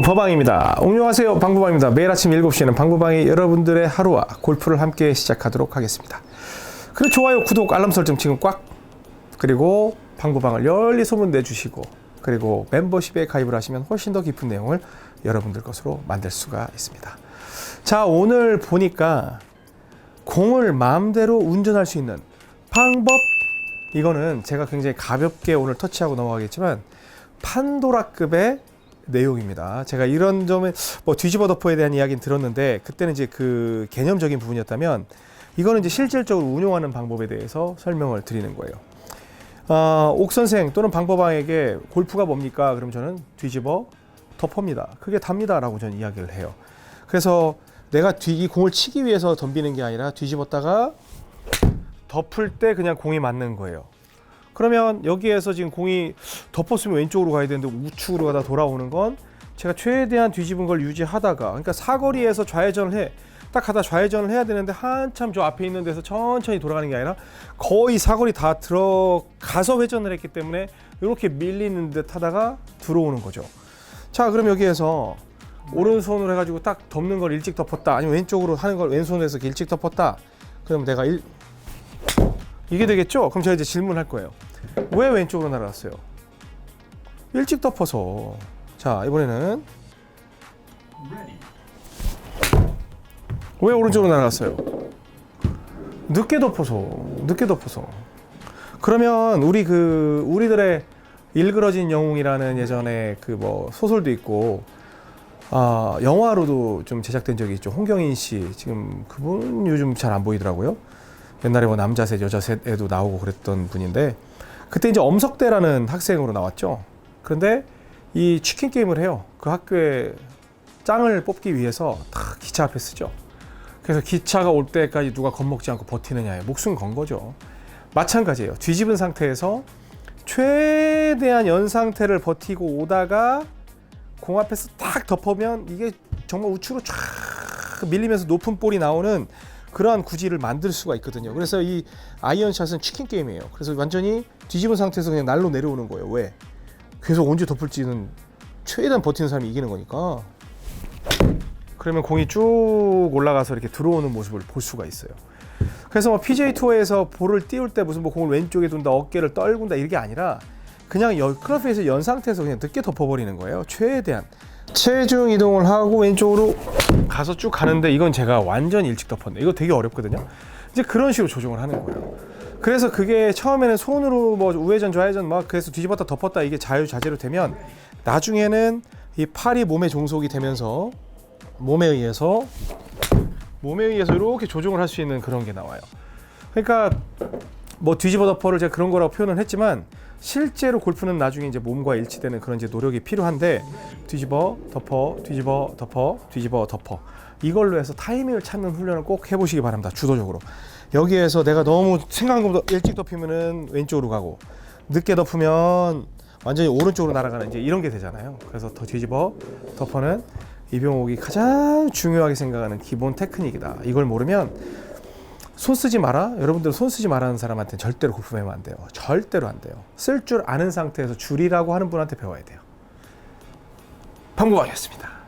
방법방입니다. 안녕하세요. 방법방입니다. 매일 아침 7시에는 방법방이 여러분들의 하루와 골프를 함께 시작하도록 하겠습니다. 그리고 좋아요, 구독, 알람 설정 지금 꽉 그리고 방법방을 열리 소문 내주시고 그리고 멤버십에 가입을 하시면 훨씬 더 깊은 내용을 여러분들 것으로 만들 수가 있습니다. 자, 오늘 보니까 공을 마음대로 운전할 수 있는 방법 이거는 제가 굉장히 가볍게 오늘 터치하고 넘어가겠지만 판도라급의 내용입니다. 제가 이런 점에 뭐 뒤집어 덮어에 대한 이야기는 들었는데 그때는 이제 그 개념적인 부분이었다면 이거는 이제 실질적으로 운용하는 방법에 대해서 설명을 드리는 거예요. 어, 옥 선생 또는 방법왕에게 골프가 뭡니까? 그럼 저는 뒤집어 덮어입니다. 그게 답니다라고 저는 이야기를 해요. 그래서 내가 뒤, 이 공을 치기 위해서 덤비는 게 아니라 뒤집었다가 덮을 때 그냥 공이 맞는 거예요. 그러면 여기에서 지금 공이 덮었으면 왼쪽으로 가야 되는데 우측으로 가다 돌아오는 건 제가 최대한 뒤집은 걸 유지하다가 그러니까 사거리에서 좌회전을 해. 딱 가다 좌회전을 해야 되는데 한참 저 앞에 있는 데서 천천히 돌아가는 게 아니라 거의 사거리 다 들어가서 회전을 했기 때문에 이렇게 밀리는 듯 하다가 들어오는 거죠. 자, 그럼 여기에서 오른손으로 해가지고 딱 덮는 걸 일찍 덮었다. 아니면 왼쪽으로 하는 걸 왼손으로 해서 일찍 덮었다. 그럼 내가 일, 이게 되겠죠? 그럼 제가 이제 질문할 거예요. 왜 왼쪽으로 날아갔어요? 일찍 덮어서. 자, 이번에는 왜 오른쪽으로 날아갔어요? 늦게 덮어서. 늦게 덮어서. 그러면 우리 그 우리들의 일그러진 영웅이라는 예전에 그 뭐 소설도 있고 아, 영화로도 좀 제작된 적이 있죠. 홍경인 씨. 지금 그분 요즘 잘 안 보이더라고요. 옛날에 뭐 남자 셋, 여자 셋에도 나오고 그랬던 분인데 그때 이제 엄석대라는 학생으로 나왔죠. 그런데 이 치킨 게임을 해요. 그 학교에 짱을 뽑기 위해서 다 기차 앞에 쓰죠. 그래서 기차가 올 때까지 누가 겁먹지 않고 버티느냐에 목숨 건 거죠. 마찬가지예요. 뒤집은 상태에서 최대한 연 상태를 버티고 오다가 공 앞에서 딱 덮으면 이게 정말 우측으로 쫙 밀리면서 높은 볼이 나오는 그러한 구질을 만들 수가 있거든요. 그래서 이 아이언샷은 치킨 게임이에요. 그래서 완전히 뒤집은 상태에서 그냥 날로 내려오는 거예요. 왜? 계속 언제 덮을지는 최대한 버티는 사람이 이기는 거니까. 그러면 공이 쭉 올라가서 이렇게 들어오는 모습을 볼 수가 있어요. 그래서 뭐 PJ 투어에서 볼을 띄울 때 무슨 뭐 공을 왼쪽에 둔다, 어깨를 떨군다 이게 아니라 그냥 여, 클럽에서 연 상태에서 그냥 늦게 덮어버리는 거예요. 최대한 체중 이동을 하고 왼쪽으로 가서 쭉 가는데 이건 제가 완전 일찍 덮었네. 이거 되게 어렵거든요. 이제 그런 식으로 조정을 하는 거예요. 그래서 그게 처음에는 손으로 뭐 우회전 좌회전 막 그래서 뒤집었다 덮었다 이게 자유자재로 되면 나중에는 이 팔이 몸에 종속이 되면서 몸에 의해서 몸에 의해서 이렇게 조정을 할 수 있는 그런 게 나와요. 그러니까 뭐 뒤집어 덮어를 제가 그런 거라고 표현을 했지만 실제로 골프는 나중에 이제 몸과 일치되는 그런 이제 노력이 필요한데 뒤집어 덮어 뒤집어 덮어 뒤집어 덮어. 이걸로 해서 타이밍을 찾는 훈련을 꼭 해보시기 바랍니다 주도적으로. 여기에서 내가 너무 생각한 것보다 일찍 덮이면은 왼쪽으로 가고 늦게 덮으면 완전히 오른쪽으로 날아가는 이제 이런 게 되잖아요. 그래서 더 뒤집어 덮어는 이병옥이 가장 중요하게 생각하는 기본 테크닉이다. 이걸 모르면 손 쓰지 마라. 여러분들 손 쓰지 말라는 사람한테 절대로 배우면 안 돼요. 절대로 안 돼요. 쓸 줄 아는 상태에서 줄이라고 하는 분한테 배워야 돼요. 방법왕이었습니다.